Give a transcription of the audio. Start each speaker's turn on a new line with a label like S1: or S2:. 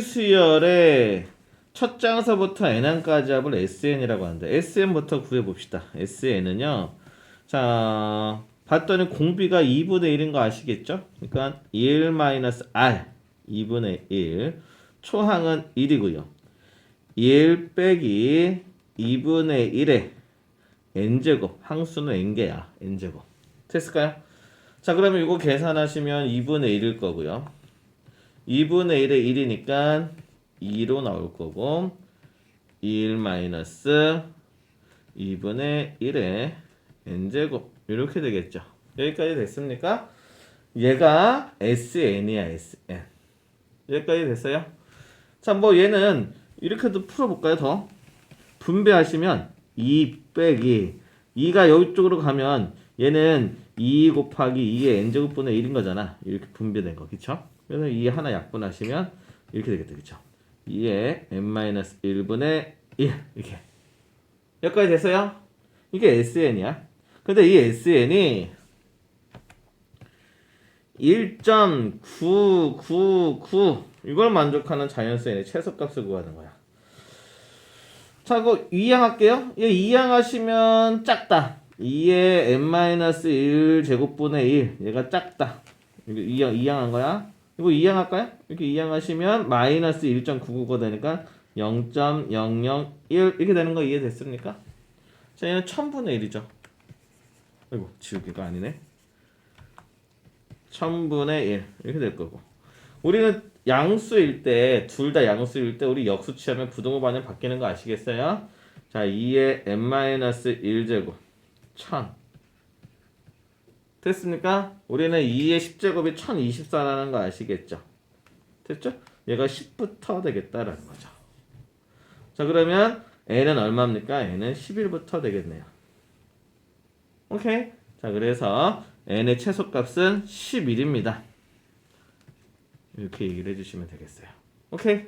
S1: 수열의 첫 장서부터 n항까지 합을 sn이라고 하는데 sn부터 구해봅시다. sn은요. 자 봤더니 공비가 2분의 1인 거 아시겠죠? 그러니까 1-r 2분의 1 초항은 1이고요. 1 빼기 2분의 1의 n제곱 항수는 n개야 n제곱 됐을까요? 자 그러면 이거 계산하시면 2분의 1일 거고요 2분의 1의 1이니까 2로 나올 거고 1 마이너스 2분의 1의 n제곱 이렇게 되겠죠 여기까지 됐습니까? 얘가 sn이야 sn 여기까지 됐어요? 자 뭐 얘는 이렇게도 풀어볼까요 더? 분배하시면 2 빼기 2가 이쪽으로 가면 얘는 2 곱하기 2의 n제곱분의 1인 거잖아. 이렇게 분배된 거. 그쵸? 그래서 2 하나 약분하시면 이렇게 되겠다. 그쵸? 2의 n-1분의 1 이렇게 여기까지 됐어요? 이게 SN이야. 근데 이 SN이 1.999 이걸 만족하는 자연수의 최소값을 구하는 거야. 자, 이거 이항할게요. 얘 이항하시면 작다. 2의 n-1 제곱분의 1. 얘가 작다. 이거 이항, 이항한 거야. 이거 이항할까요? 이렇게 이항하시면 마이너스 1.999가 되니까 0.001 이렇게 되는 거 이해됐습니까? 자, 얘는 1000분의 1이죠. 아이고, 지우개가 아니네. 1000분의 1 이렇게 될 거고. 우리는 양수일 때, 둘 다 양수일 때 우리 역수 취하면 부등호 반응 바뀌는 거 아시겠어요? 자, 2의 n-1제곱 1000 됐습니까? 우리는 2의 10제곱이 1024라는 거 아시겠죠? 됐죠? 얘가 10부터 되겠다라는 거죠. 자, 그러면 n은 얼마입니까? n은 11부터 되겠네요. 오케이? 자, 그래서 n의 최소값은 11입니다. 이렇게 얘기를 해주시면 되겠어요. 오케이?